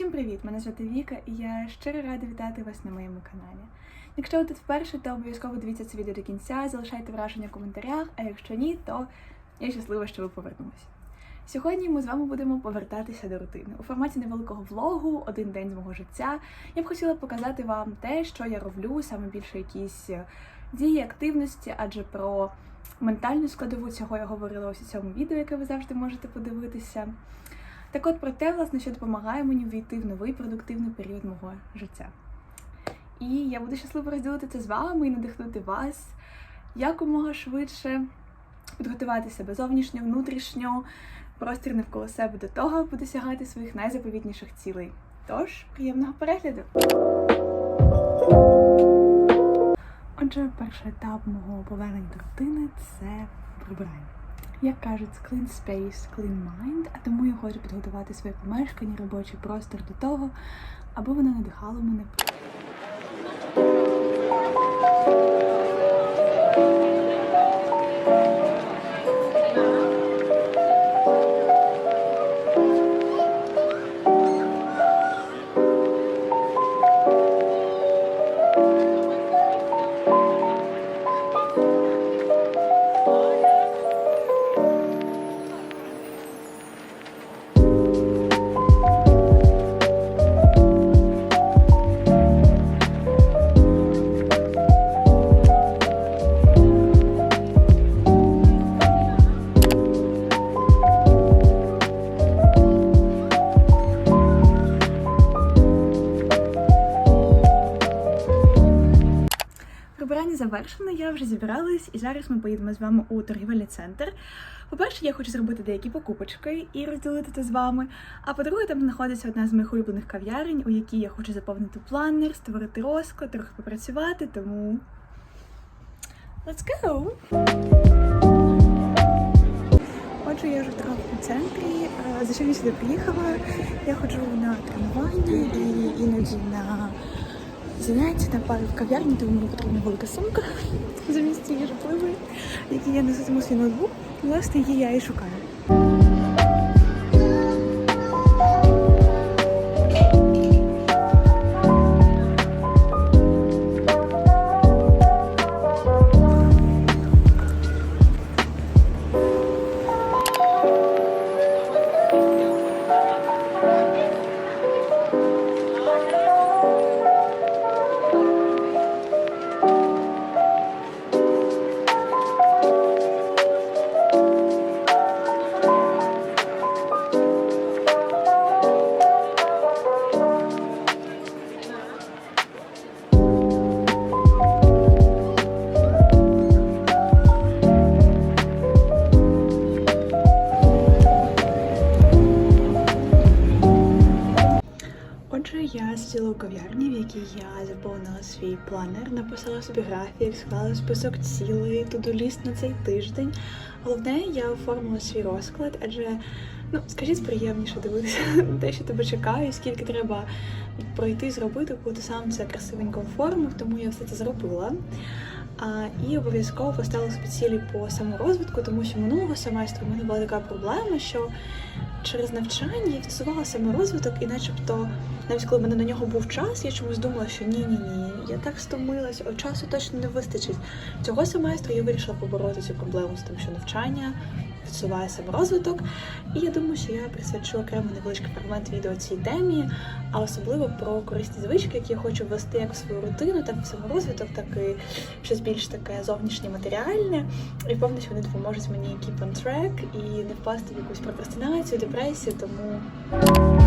Всім привіт! Мене звати Віка, і я щиро рада вітати вас на моєму каналі. Якщо ви тут вперше, то обов'язково дивіться це відео до кінця, залишайте враження в коментарях, а якщо ні, то я щаслива, що ви повернулися. Сьогодні ми з вами будемо повертатися до рутини. У форматі невеликого влогу, один день з мого життя. Я б хотіла показати вам те, що я роблю, саме більше якісь дії, активності, адже про ментальну складову цього я говорила ось у цьому відео, яке ви завжди можете подивитися. Так от про те, власне, що допомагає мені війти в новий продуктивний період мого життя. І я буду щаслива розділити це з вами і надихнути вас якомога швидше підготувати себе зовнішньо, внутрішньо, простір навколо себе до того, аби досягати своїх найзаповітніших цілей. Тож, приємного перегляду! Отже, перший етап мого повернення до рутини це прибирання. Як кажуть, clean space, clean mind, а тому я хочу підготувати своє помешкання, робочий простір до того, аби воно надихало мене. Завершено, я вже зібралась, і зараз ми поїдемо з вами у торгівельний центр. По-перше, я хочу зробити деякі покупочки і розділити це з вами. А по-друге, там знаходиться одна з моїх улюблених кав'ярень, у якій я хочу заповнити планер, створити розклад, трохи попрацювати, тому. Let's go! Отже, я вже трохи в центрі. Е, За я сюди приїхала? Я ходжу на тренування і іноді на заняття там пару в кав'ярні, тому мені потрібна велика сумка замість цієї жахливої, в якій я несу свій ноутбук. Власне, її я і шукаю. У кав'ярні, в якій я заповнила свій планер, написала собі графік, склала список цілий, тудоліст на цей тиждень. Головне, я оформила свій розклад, адже ну скажіть приємніше дивитися те, що тебе чекає, скільки треба пройти, зробити, коли ти сам це красивенько оформив, тому я все це зробила. І обов'язково поставила собі цілі по саморозвитку, тому що минулого семестру в мене була така проблема, що через навчання я фіксувала саморозвиток, і начебто, навіть коли в мене на нього був час, я чомусь думала, що ні, ні, ні, я так стомилась, о часу точно не вистачить. Цього семестру я вирішила побороти цю проблему з тим, що навчання відсуває розвиток. І я думаю, що я присвячу окремо невеличкий фрагмент відео цій темі, а особливо про корисні звички, які я хочу ввести як в свою рутину, так і в саморозвиток, так і щось більш таке зовнішнє матеріальне. І що вони допоможуть мені keep on track і не впасти в якусь прокрастинацію, депресію, тому.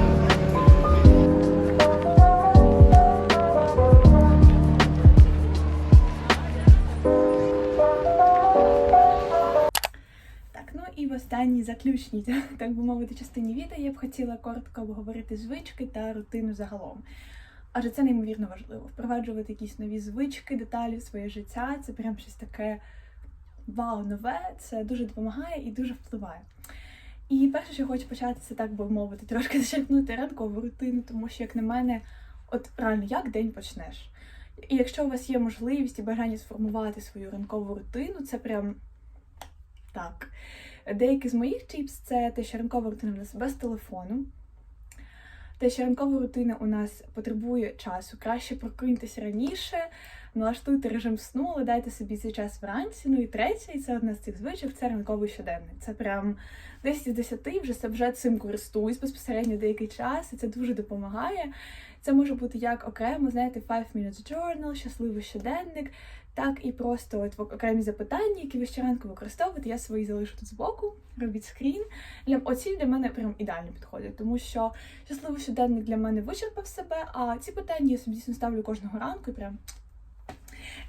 Останній заключній, так би мовити, частині відео я б хотіла коротко обговорити звички та рутину загалом. Адже це неймовірно важливо. Впроваджувати якісь нові звички, деталі в своє життя це прям щось таке вау, нове, це дуже допомагає і дуже впливає. І перше, що хочу почати, це так би мовити, трошки зачерпнути ранкову рутину, тому що, як на мене, от реально як день почнеш. І якщо у вас є можливість і бажання сформувати свою ранкову рутину, це прям так. Деякі з моїх чіпс це те, що ранкова рутина в нас без телефону. Те, що ранкова рутина у нас потребує часу. Краще прокиньтеся раніше, налаштуйте режим сну, але дайте собі цей час вранці. Ну і третє, і це одна з цих звичок, це ранковий щоденник. Це прям 10 з 10, вже, вже цим користуюсь безпосередньо деякий час, і це дуже допомагає. Це може бути як окремо, знаєте, 5 minutes journal, щасливий щоденник, так і просто от окремі запитання, які ви щоранку використовуєте. Я свої залишу тут збоку, робіть скрін. Для оці для мене прям ідеально підходять, тому що щасливий щоденник для мене вичерпав себе, а ці питання я собі дійсно ставлю кожного ранку і прям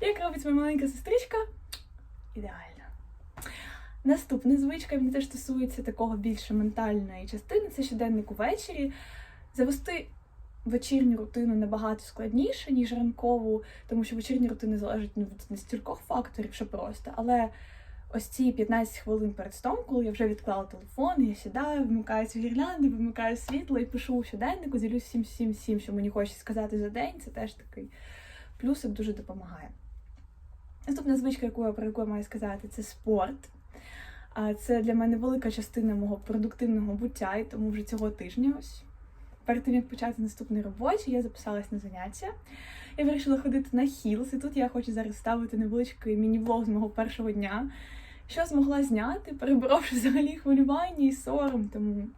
як робить моя маленька сестричка. Ідеально. Наступна звичка, мені теж стосується такого більше ментальної частини, це щоденник увечері. Завести вечірню рутину набагато складніше, ніж ранкову, тому що вечірні рутини залежать ну, від стількох факторів, що просто. Але ось ці 15 хвилин перед сном, коли я вже відклала телефон, я сідаю, вмикаю ці гірлянди, вимикаю світло і пишу у щоденнику, ділюсь всім всім всім, що мені хочеться сказати за день. Це теж такий плюсик дуже допомагає. Наступна звичка, яку я про яку я маю сказати, це спорт. А це для мене велика частина мого продуктивного буття, і тому вже цього тижня ось. Перед тим, як почати наступний робочий, я записалась на заняття. Я вирішила ходити на хілс, і тут я хочу зараз ставити невеличкий міні-влог з мого першого дня, що змогла зняти, переборовши взагалі хвилювання і сором, тому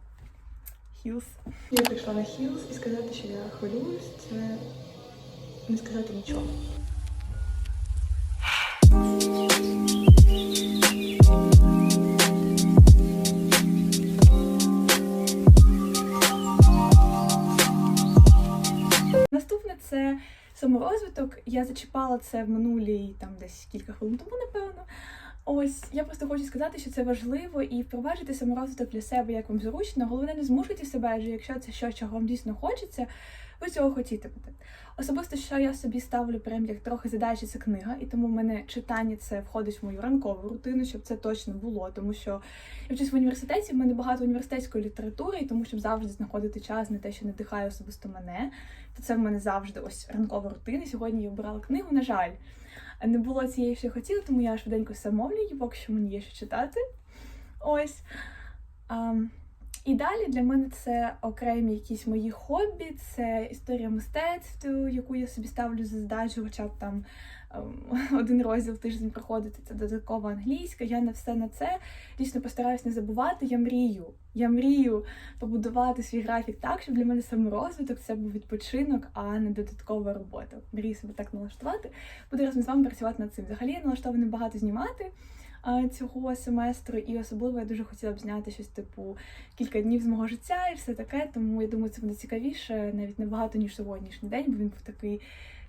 хілс. Я прийшла на хілс і сказати, що я хвилююсь, це не сказати нічого. Я зачіпала це в минулій там десь кілька хвилин тому, напевно. Ось я просто хочу сказати, що це важливо і впроваджуйте саморозвиток для себе як вам зручно. Головне, не змушуйте себе, якщо це щось, чого вам дійсно хочеться, ви цього хотітимете. Особисто, що я собі ставлю прям як трохи задачі, це книга, і тому в мене читання це входить в мою ранкову рутину, щоб це точно було. Тому що я вчусь в університеті, в мене багато університетської літератури, і тому щоб завжди знаходити час на те, що надихає особисто мене, то це в мене завжди ось ранкова рутина. Сьогодні я обирала книгу, на жаль. Не було цієї, що я хотіла, тому я швиденько самовлю її, поки що мені є що читати. Ось. І далі для мене це окремі якісь мої хобі, це історія мистецтва, яку я собі ставлю за задачу, хоча б там ем, один розділ в тиждень проходити, це додаткова англійська. Я на все на це дійсно постараюсь не забувати. Я мрію. Я мрію побудувати свій графік так, щоб для мене саморозвиток це був відпочинок, а не додаткова робота. Мрію себе так налаштувати. Буду разом з вами працювати над цим. Взагалі я налаштована багато знімати цього семестру, і особливо я дуже хотіла б зняти щось типу кілька днів з мого життя і все таке. Тому я думаю, це буде цікавіше, навіть набагато ніж сьогоднішній день, бо він був такий.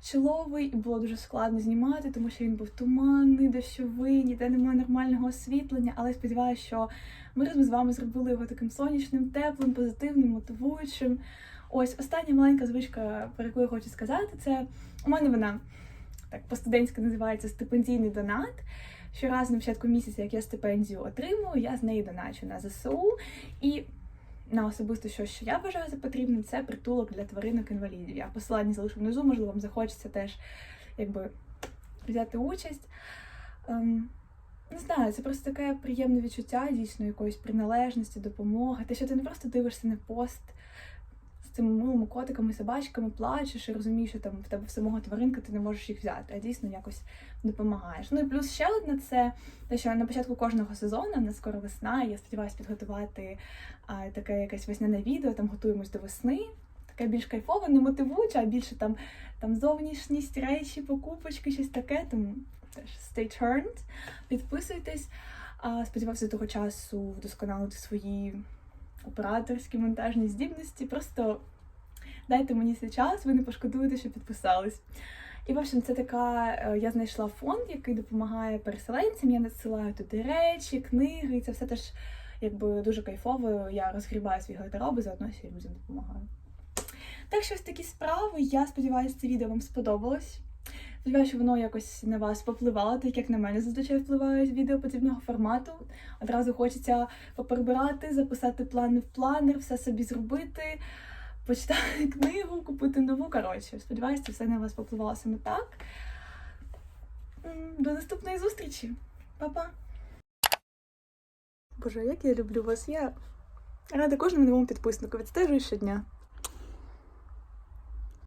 Чоловий і було дуже складно знімати, тому що він був туманний, дощовий, ніде немає нормального освітлення. Але сподіваюся, що ми разом з вами зробили його таким сонячним, теплим, позитивним, мотивуючим. Ось остання маленька звичка, про яку я хочу сказати, це у мене вона так по-студентськи називається стипендійний донат. Щоразу на початку місяця, як я стипендію отримую, я з неї доначу на ЗСУ. І на особисто що, що я вважаю за потрібним, це притулок для тваринок інвалідів. Я посилання залишу внизу, можливо, вам захочеться теж якби взяти участь. Ем, не знаю, це просто таке приємне відчуття дійсно якоїсь приналежності, допомоги. Те, що ти не просто дивишся на пост цими милими котиками, собачками, плачеш і розумієш, що там в тебе самого тваринка, ти не можеш їх взяти, а дійсно якось допомагаєш. Ну і плюс ще одне це те, що на початку кожного сезону, в нас скоро весна, я сподіваюся підготувати а, таке якесь весняне відео, там готуємось до весни. Таке більш кайфове, не мотивуюче, а більше там, там зовнішність, речі, покупочки, щось таке. Тому теж stay tuned, підписуйтесь. До того часу вдосконалити свої операторські монтажні здібності. Просто дайте мені цей час, ви не пошкодуєте, що підписались. І, в общем, це така. е, Я знайшла фонд, який допомагає переселенцям. Я надсилаю туди речі, книги, і це все теж якби дуже кайфово. Я розгрібаю свій гардероб і заодно ще людям допомагаю. Так що ось такі справи. Я сподіваюся, це відео вам сподобалось. Сподіваюся, що воно якось на вас попливало, так як на мене зазвичай впливають відео подібного формату. Одразу хочеться поперебирати, записати плани в планер, все собі зробити, почитати книгу, купити нову. Коротше, сподіваюся, все на вас попливало саме так. До наступної зустрічі. Па-па! Боже, як я люблю вас. Я рада кожному новому підписнику. Відстежую щодня.